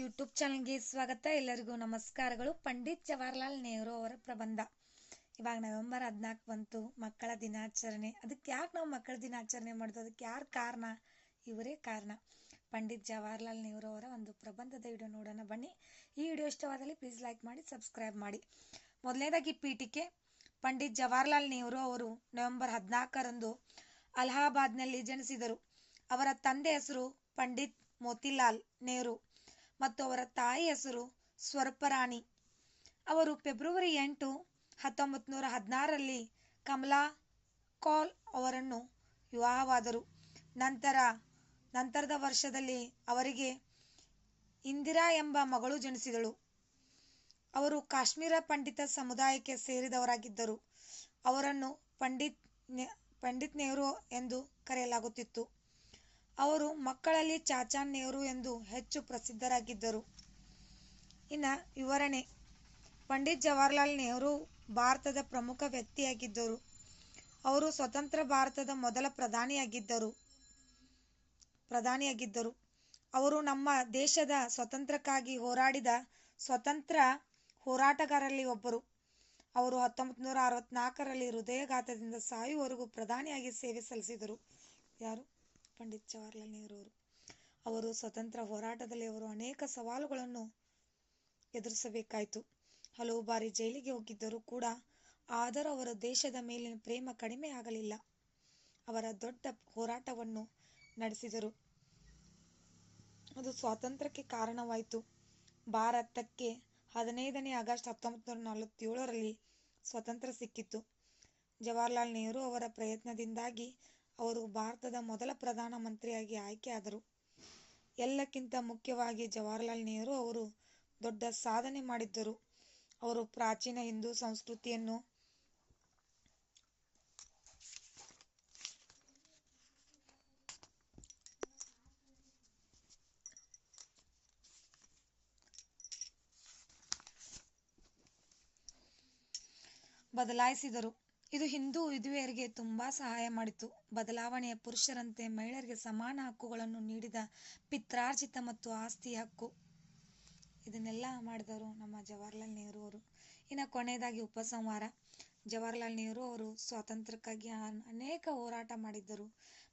YouTube ಚಾನಲ್ಗೆ ಸ್ವಾಗತ. ಎಲ್ಲರಿಗೂ ನಮಸ್ಕಾರಗಳು. ಪಂಡಿತ್ ಜವಾಹರ್ಲಾಲ್ ನೆಹರು ಅವರ ಪ್ರಬಂಧ. ಇವಾಗ ನವೆಂಬರ್ ಹದಿನಾಲ್ಕು ಬಂತು. ಮಕ್ಕಳ ದಿನಾಚರಣೆ. ಅದಕ್ಕೆ ಯಾಕೆ ನಾವು ಮಕ್ಕಳ ದಿನಾಚರಣೆ ಮಾಡೋದು? ಅದಕ್ಕೆ ಯಾರು ಕಾರಣ? ಇವರೇ ಕಾರಣ. ಪಂಡಿತ್ ಜವಾಹರ್ಲಾಲ್ ನೆಹರು ಅವರ ಒಂದು ಪ್ರಬಂಧದ ವಿಡಿಯೋ ನೋಡೋಣ ಬನ್ನಿ. ಈ ವಿಡಿಯೋ ಇಷ್ಟವಾದಲ್ಲಿ ಪ್ಲೀಸ್ ಲೈಕ್ ಮಾಡಿ ಸಬ್ಸ್ಕ್ರೈಬ್ ಮಾಡಿ. ಮೊದಲನೇದಾಗಿ ಪೀಠಿಕೆ. ಪಂಡಿತ್ ಜವಾಹರ್ಲಾಲ್ ನೆಹರು ಅವರು ನವೆಂಬರ್ ಹದಿನಾಲ್ಕರಂದು ಅಲಹಾಬಾದ್ನಲ್ಲಿ ಜನಿಸಿದರು. ಅವರ ತಂದೆ ಹೆಸರು ಪಂಡಿತ್ ಮೋತಿಲಾಲ್ ನೆಹರು. ಮತ್ತು ಅವರ ತಾಯಿ ಹೆಸರು ಸ್ವರ್ಪರಾಣಿ. ಅವರು ಫೆಬ್ರವರಿ ಎಂಟು ಹತ್ತೊಂಬತ್ತು ನೂರ ಹದಿನಾರರಲ್ಲಿ ಕಮಲಾ ಕೌಲ್ ಅವರನ್ನು ವಿವಾಹವಾದರು. ನಂತರ, ನಂತರದ ವರ್ಷದಲ್ಲಿ ಅವರಿಗೆ ಇಂದಿರಾ ಎಂಬ ಮಗಳು ಜನಿಸಿದಳು. ಅವರು ಕಾಶ್ಮೀರ ಪಂಡಿತ ಸಮುದಾಯಕ್ಕೆ ಸೇರಿದವರಾಗಿದ್ದರು. ಅವರನ್ನು ಪಂಡಿತ್ ಪಂಡಿತ್ ನೆಹರು ಎಂದು ಕರೆಯಲಾಗುತ್ತಿತ್ತು. ಅವರು ಮಕ್ಕಳಲ್ಲಿ ಚಾಚಾ ನೆಹರು ಎಂದು ಹೆಚ್ಚು ಪ್ರಸಿದ್ಧರಾಗಿದ್ದರು. ಇನ್ನು ವಿವರಣೆ. ಪಂಡಿತ್ ಜವಾಹರ್ಲಾಲ್ ನೆಹರು ಭಾರತದ ಪ್ರಮುಖ ವ್ಯಕ್ತಿಯಾಗಿದ್ದರು. ಅವರು ಸ್ವತಂತ್ರ ಭಾರತದ ಮೊದಲ ಪ್ರಧಾನಿಯಾಗಿದ್ದರು. ಪ್ರಧಾನಿಯಾಗಿದ್ದರು. ಅವರು ನಮ್ಮ ದೇಶದ ಸ್ವತಂತ್ರಕ್ಕಾಗಿ ಹೋರಾಡಿದ ಸ್ವತಂತ್ರ ಹೋರಾಟಗಾರರಲ್ಲಿ ಒಬ್ಬರು. ಅವರು ಹತ್ತೊಂಬತ್ತು ನೂರ ಅರವತ್ನಾಲ್ಕರಲ್ಲಿ ಹೃದಯಘಾತದಿಂದ ಸಾಯುವವರೆಗೂ ಪ್ರಧಾನಿಯಾಗಿ ಸೇವೆ ಸಲ್ಲಿಸಿದರು. ಯಾರು? ಪಂಡಿತ್ ಜವಾಹರ್ಲಾಲ್ ನೆಹರು ಅವರು. ಸ್ವತಂತ್ರ ಹೋರಾಟದಲ್ಲಿ ಅವರು ಅನೇಕ ಸವಾಲುಗಳನ್ನು ಎದುರಿಸಬೇಕಾಯಿತು. ಹಲವು ಬಾರಿ ಜೈಲಿಗೆ ಹೋಗಿದ್ದರೂ ಕೂಡ ಆದರೂ ಅವರ ದೇಶದ ಮೇಲಿನ ಪ್ರೇಮ ಕಡಿಮೆ ಆಗಲಿಲ್ಲ. ಅವರ ದೊಡ್ಡ ಹೋರಾಟವನ್ನು ನಡೆಸಿದರು. ಅದು ಸ್ವಾತಂತ್ರ್ಯಕ್ಕೆ ಕಾರಣವಾಯಿತು. ಭಾರತಕ್ಕೆ ಹದಿನೈದನೇ ಆಗಸ್ಟ್ ಹತ್ತೊಂಬತ್ತು ನೂರ ನಲವತ್ತೇಳರಲ್ಲಿ ಸ್ವಾತಂತ್ರ್ಯ ಸಿಕ್ಕಿತ್ತು. ಜವಾಹರ್ಲಾಲ್ ನೆಹರು ಅವರ ಪ್ರಯತ್ನದಿಂದಾಗಿ ಅವರು ಭಾರತದ ಮೊದಲ ಪ್ರಧಾನ ಮಂತ್ರಿಯಾಗಿ ಆಯ್ಕೆಯಾದರು. ಎಲ್ಲಕ್ಕಿಂತ ಮುಖ್ಯವಾಗಿ ಜವಾಹರಲಾಲ್ ನೆಹರು ಅವರು ದೊಡ್ಡ ಸಾಧನೆ ಮಾಡಿದ್ದರು. ಅವರು ಪ್ರಾಚೀನ ಹಿಂದೂ ಸಂಸ್ಕೃತಿಯನ್ನು ಬದಲಾಯಿಸಿದರು. ಇದು ಹಿಂದೂ ವಿಧವೆಯರಿಗೆ ತುಂಬಾ ಸಹಾಯ ಮಾಡಿತು. ಬದಲಾವಣೆಯ ಪುರುಷರಂತೆ ಮಹಿಳೆಯರಿಗೆ ಸಮಾನ ಹಕ್ಕುಗಳನ್ನು ನೀಡಿದ ಪಿತ್ರಾರ್ಜಿತ ಮತ್ತು ಆಸ್ತಿ ಹಕ್ಕು. ಇದನ್ನೆಲ್ಲ ಮಾಡಿದವರು ನಮ್ಮ ಜವಾಹರ್ಲಾಲ್ ನೆಹರು ಅವರು. ಇನ್ನು ಕೊನೆಯದಾಗಿ ಉಪಸಂಹಾರ. ಜವಾಹರ್ಲಾಲ್ ನೆಹರು ಅವರು ಸ್ವಾತಂತ್ರ್ಯಕ್ಕಾಗಿ ಅನೇಕ ಹೋರಾಟ ಮಾಡಿದ್ದರು.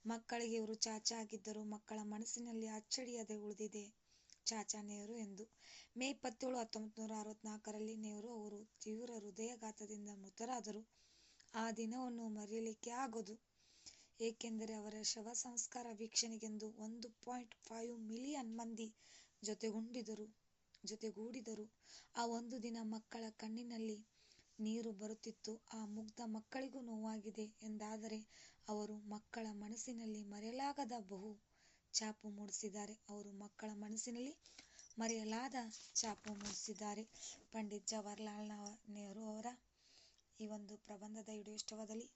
ಮಕ್ಕಳಿಗೆ ಇವರು ಚಾಚಾ ಆಗಿದ್ದರು. ಮಕ್ಕಳ ಮನಸ್ಸಿನಲ್ಲಿ ಅಚ್ಚಡಿಯದೆ ಉಳಿದಿದೆ. ಚಾಚಾ ನೆಹರು ಎಂದು. ಮೇ ಇಪ್ಪತ್ತೇಳು ಹತ್ತೊಂಬತ್ತು ನೂರ ಅರವತ್ನಾಲ್ಕರಲ್ಲಿ ನೆಹರು ಅವರು ತೀವ್ರ ಹೃದಯಾಘಾತದಿಂದ ಮೃತರಾದರು. ಆ ದಿನವನ್ನು ಮರೆಯಲಿಕ್ಕೆ ಆಗದು. ಏಕೆಂದರೆ ಅವರ ಶವ ಸಂಸ್ಕಾರ ವೀಕ್ಷಣೆಗೆಂದು ಒಂದು ಪಾಯಿಂಟ್ ಫೈವ್ ಮಿಲಿಯನ್ ಮಂದಿ ಜೊತೆಗೊಂಡಿದ್ದರು ಜೊತೆಗೂಡಿದರು. ಆ ಒಂದು ದಿನ ಮಕ್ಕಳ ಕಣ್ಣಿನಲ್ಲಿ ನೀರು ಬರುತ್ತಿತ್ತು. ಆ ಮುಗ್ಧ ಮಕ್ಕಳಿಗೂ ನೋವಾಗಿದೆ ಎಂದಾದರೆ ಅವರು ಮಕ್ಕಳ ಮನಸ್ಸಿನಲ್ಲಿ ಮರೆಯಲಾಗದ ಬಹು ಛಾಪು ಮೂಡಿಸಿದ್ದಾರೆ. ಅವರು ಮಕ್ಕಳ ಮನಸ್ಸಿನಲ್ಲಿ ಮರೆಯಲಾದ ಛಾಪು ಮೂಡಿಸಿದ್ದಾರೆ. ಪಂಡಿತ್ ಜವಾಹರ್ಲಾಲ್ ನೆಹರು ಅವರ ಈ ಒಂದು ಪ್ರಬಂಧದ ವಿಡಿಯೋ ಇಷ್ಟವಾದಲ್ಲಿ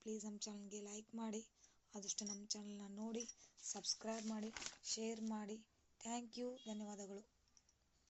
ಪ್ಲೀಸ್ ನಮ್ಮ ಚಾನಲ್ಗೆ ಲೈಕ್ ಮಾಡಿ, ಆದಷ್ಟು ನಮ್ಮ ಚಾನಲ್ನ ನೋಡಿ ಸಬ್ಸ್ಕ್ರೈಬ್ ಮಾಡಿ ಶೇರ್ ಮಾಡಿ. ಥ್ಯಾಂಕ್ ಯು ಧನ್ಯವಾದಗಳು.